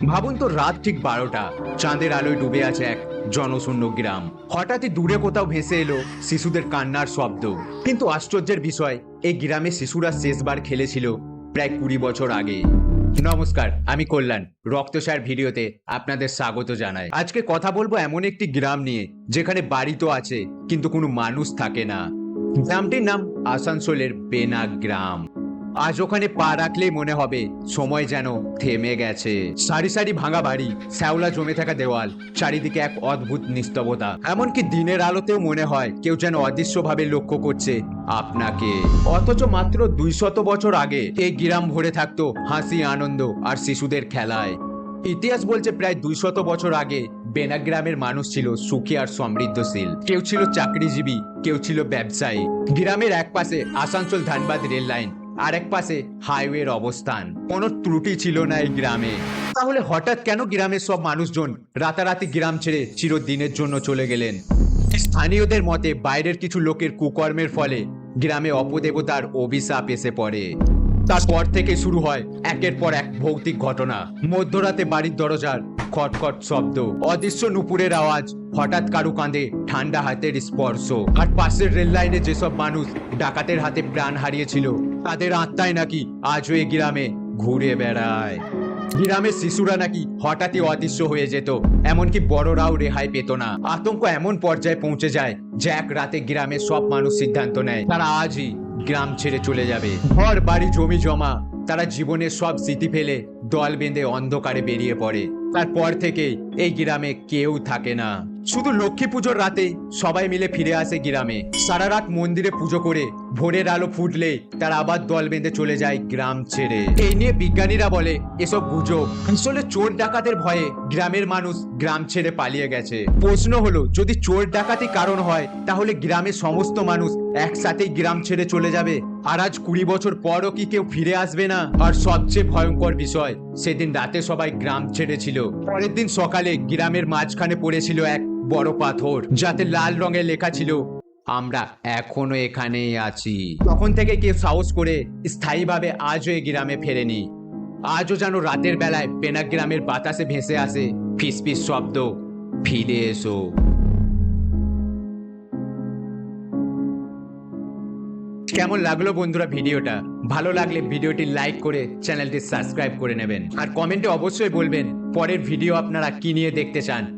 ভাবুন তো রাত ঠিক বারোটা, চাঁদের আলোয় ডুবে আছে এক জনশূন্য গ্রাম। হঠাৎই দূরে কোথাও ভেসে এলো শিশুদের কান্নার শব্দ। কিন্তু আশ্চর্যের বিষয়, এই গ্রামে শিশুরা শেষবার খেলেছিল প্রায় কুড়ি বছর আগে। নমস্কার, আমি কল্যাণ, রক্তসার ভিডিওতে আপনাদের স্বাগত জানাই। আজকে কথা বলব এমন একটি গ্রাম নিয়ে, যেখানে বাড়ি তো আছে, কিন্তু কোনো মানুষ থাকে না। গ্রামটির নাম আসানসোলের বেনা গ্রাম। আজ ওখানে পা রাখলেই মনে হবে, সময় যেন থেমে গেছে। সারি সারি ভাঙা বাড়ি, শ্যাওলা জমে থাকা দেওয়াল, চারিদিকে এক অদ্ভুত নিস্তবতা এমনকি দিনের আলোতেও মনে হয় কেউ যেন অদৃশ্যভাবে লক্ষ্য করছে আপনাকে। অথচ মাত্র দুইশত বছর আগে এই গ্রাম ভরে থাকতো হাসি, আনন্দ আর শিশুদের খেলায়। ইতিহাস বলছে প্রায় দুইশত বছর আগে বেনাগ্রামের মানুষ ছিল সুখী আর সমৃদ্ধশীল। কেউ ছিল চাকরিজীবী, কেউ ছিল ব্যবসায়ী। গ্রামের এক পাশে আসানসোল ধানবাদ রেল লাইন আর এক পাশে হাইওয়ের অবস্থান। কোনো ত্রুটি ছিল না এই গ্রামে। তাহলে হঠাৎ কেন গ্রামের সব মানুষজন রাতারাতি গ্রাম ছেড়ে চিরদিনের জন্য চলে গেলেন? স্থানীয়দের মতে বাইরের কিছু লোকের কুকর্মের ফলে গ্রামে অপদেবতার অভিশাপ এসে পড়ে। তারপর থেকে শুরু হয় একের পর এক ভৌতিক ঘটনা। মধ্যরাতে বাড়ির দরজার খটখট শব্দ, অদৃশ্য নুপুরের আওয়াজ, হঠাৎ কারু কাঁধে ঠান্ডা হাতের স্পর্শ। আর পাশের রেল লাইনে যেসব মানুষ ডাকাতের হাতে প্রাণ হারিয়েছিল, তাদের আত্মায় নাকি আজও এই গ্রামে ঘুরে বেড়ায়। গ্রামের শিশুরা নাকি হঠাৎই অদৃশ্য হয়ে যেত, এমনকি বড়রাও রেহাই পেত না। আতঙ্ক এমন পর্যায়ে পৌঁছে যায় যে এক রাতে গ্রামের সব মানুষ সিদ্ধান্ত নেয়, তারা আজই গ্রাম ছেড়ে চলে যাবে। ঘর বাড়ি জমি জমা তারা জীবনের সব স্মৃতি ফেলে দল বেঁধে অন্ধকারে বেরিয়ে পড়ে। তারপর থেকে এই গ্রামে কেউ থাকে না। শুধু লক্ষ্মী পুজোর রাতে সবাই মিলে ফিরে আসে গ্রামে। সারা রাত মন্দিরে পুজো করে ভোরের আলো ফুটলে তারা আবার দল বেঁধে চলে যায় গ্রাম ছেড়ে। এই নিয়ে বিজ্ঞানীরা বলে, এসব গুজব আসলে চোর ডাকাতের ভয়ে গ্রামের মানুষ গ্রাম ছেড়ে পালিয়ে গেছে। প্রশ্ন হলো, যদি চোর ডাকাতি কারণ হয়, তাহলে গ্রামের সমস্ত মানুষ একসাথেই গ্রাম ছেড়ে চলে যাবে? আর আজ কুড়ি বছর পরও কি কেউ ফিরে আসবে না? আর সবচেয়ে ভয়ঙ্কর বিষয়, সেদিন রাতে সবাই গ্রাম ছেড়েছিল। পরের দিন সকালে গ্রামের মাঝখানে পড়েছিল এক বড় পাথর, যাতে লাল রঙের লেখা ছিল। আমরা এখনও এখানেই আছি। তখন থেকে কেউ সাহস করে স্থায়ীভাবে আজও এই গ্রামে ফেরেনি। আজও যেন রাতের বেলায় পেনাক গ্রামের বাতাসে ভেসে আসে ফিসফিস শব্দ। ফিরে এসো। কেমন লাগল বন্ধুরা ভিডিওটা? ভালো লাগলে ভিডিওটি লাইক করে চ্যানেলটি সাবস্ক্রাইব করে নেবেন। আর কমেন্টে অবশ্যই বলবেন, পরের ভিডিও আপনারা কি নিয়ে দেখতে চান?